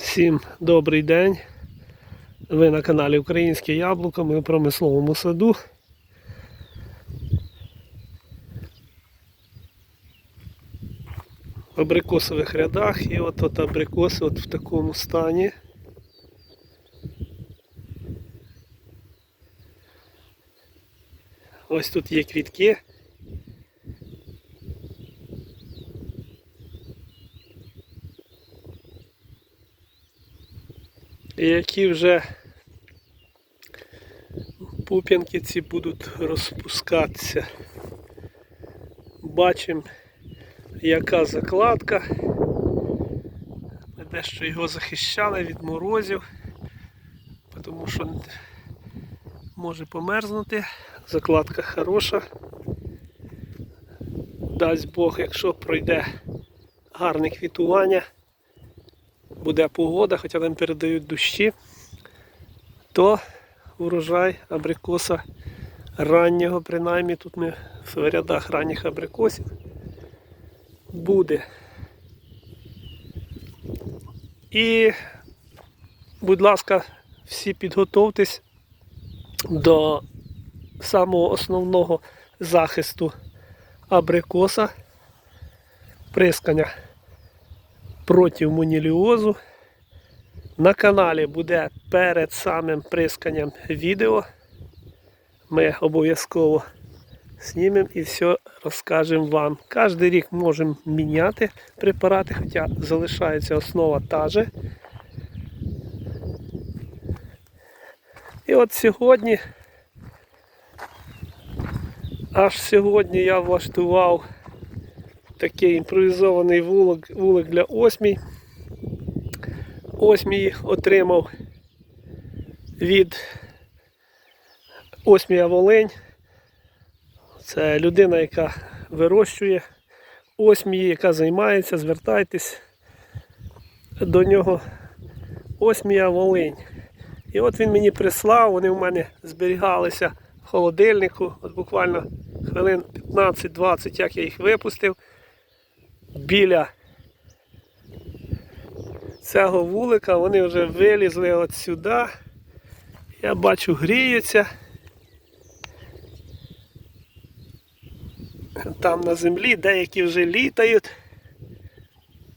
Всім добрий день. Ви на каналі Українське Яблуко, ми в промисловому саду. В абрикосових рядах і от, от абрикоси от в такому стані. Ось тут є квітки. І які вже пуп'янки ці будуть розпускатися. Бачимо, яка закладка. Ми дещо його захищали від морозів, тому що може померзнути. Закладка хороша. Дасть Бог, якщо пройде гарне квітування буде погода, хоча там передають дощі, то урожай абрикоса раннього, принаймні тут ми в рядах ранніх абрикосів буде. І, будь ласка, всі підготовтесь до самого основного захисту абрикоса, прискання проти моніліозу. На каналі буде перед самим присканням відео. Ми обов'язково знімемо і все розкажемо вам. Кожен рік можемо міняти препарати, хоча залишається основа та же. І от сьогодні, аж сьогодні я влаштував такий імпровізований вулик, вулик для осмій. Осмії отримав від осмія Волинь. Це людина, яка вирощує осмії, яка займається, звертайтесь до нього осмія Волинь. І от він мені прислав, вони в мене зберігалися в холодильнику, от буквально хвилин 15-20, як я їх випустив біля цього вулика вони вже вилізли от сюди. Я бачу гріються. Там на землі деякі вже літають.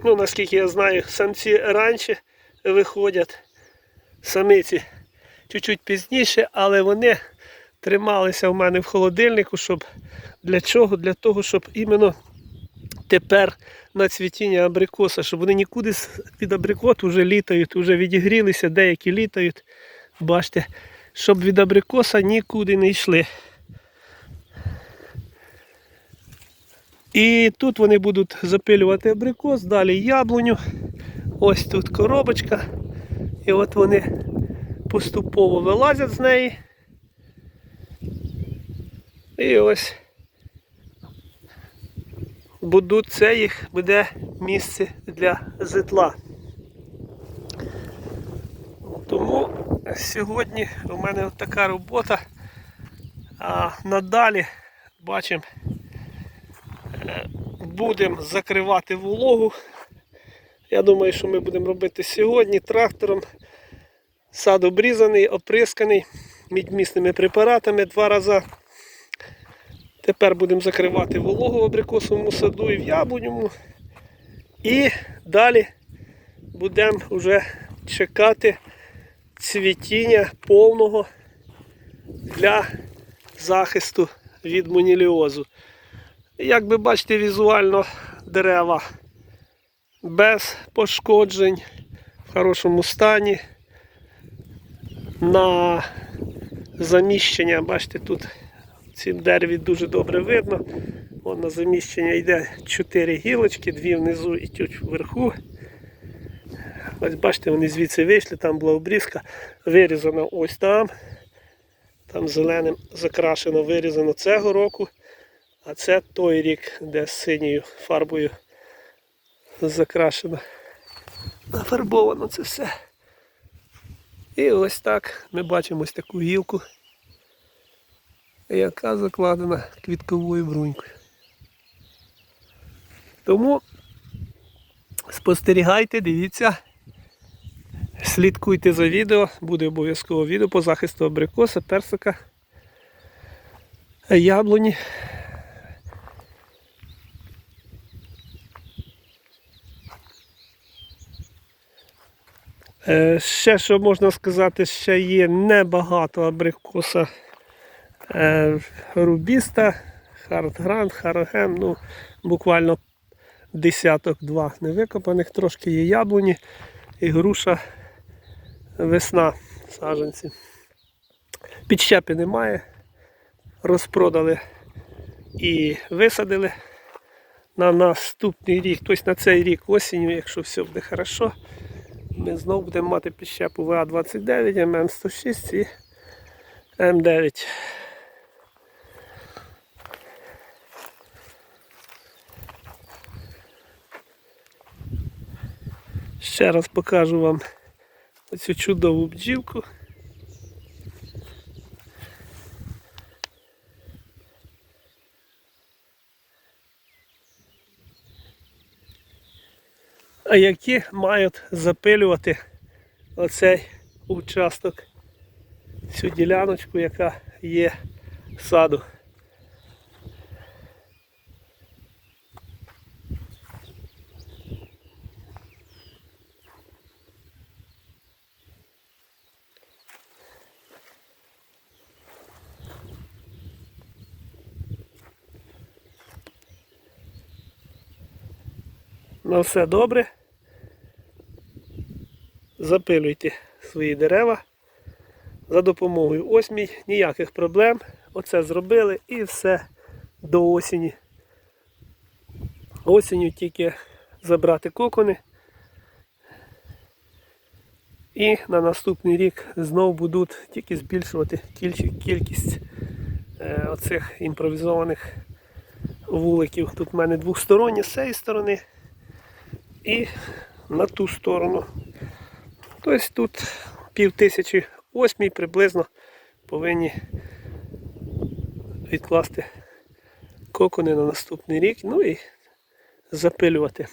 Ну, наскільки я знаю, самці раніше виходять, самиці чуть-чуть пізніше, але вони трималися в мене в холодильнику, щоб для чого? Для того, щоб іменно тепер на цвітіння абрикоса, щоб вони нікуди від абрикоту вже літають, вже відігрілися, деякі літають. Бачите, щоб від абрикоса нікуди не йшли. І тут вони будуть запилювати абрикос, далі яблуню. Ось тут коробочка. І от вони поступово вилазять з неї. І ось будуть це їх буде місце для житла. Тому сьогодні у мене от така робота. А надалі бачимо, будемо закривати вологу. Я думаю, що ми будемо робити сьогодні трактором. Сад обрізаний, оприсканий мідмісними препаратами два рази. Тепер будемо закривати вологу в абрикосовому саду і в яблуньому. І далі будемо вже чекати цвітіння повного для захисту від моніліозу. Як ви бачите, візуально дерева без пошкоджень, в хорошому стані. На заміщення, бачите, тут цім дереві дуже добре видно. Вон на заміщення йде 4 гілочки, дві внизу і тут вверху. Ось бачите, вони звідси вийшли, там була обрізка, вирізано ось там. Там зеленим закрашено, вирізано цього року. А це той рік, де синьою фарбою закрашено. Нафарбовано це все. І ось так ми бачимо ось таку гілку яка закладена квітковою брунькою. Тому спостерігайте, дивіться Слідкуйте за відео, буде обов'язково відео по захисту абрикоса, персика, яблуні. Е, Ще що можна сказати, ще є небагато абрикоса рубіста, хардгранд, харгем, ну буквально десяток-два невикопаних, трошки є яблуні і груша весна саджанці. Підщепи немає. Розпродали і висадили на наступний рік, тобто на цей рік осінню, якщо все буде хорошо, ми знову будемо мати підщепу ВА-29, ММ106 і М9. Ще раз покажу вам оцю чудову бджілку. А які мають запилювати оцей участок, цю діляночку, яка є в саду. На все добре. Запилюйте свої дерева за допомогою осьмій, ніяких проблем. Оце зробили і все до осені. Осінню тільки забрати кокони. І на наступний рік знову будуть тільки збільшувати кількість е, оцих імпровізованих вуликів. Тут в мене двосторонні з цієї сторони і на ту сторону. Тобто тут пів тисячі осьмій приблизно повинні відкласти кокони на наступний рік, ну і запилювати.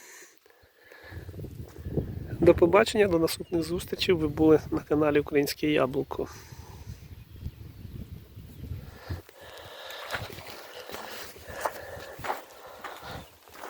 До побачення, до наступних зустрічей. Ви були на каналі Українське Яблуко.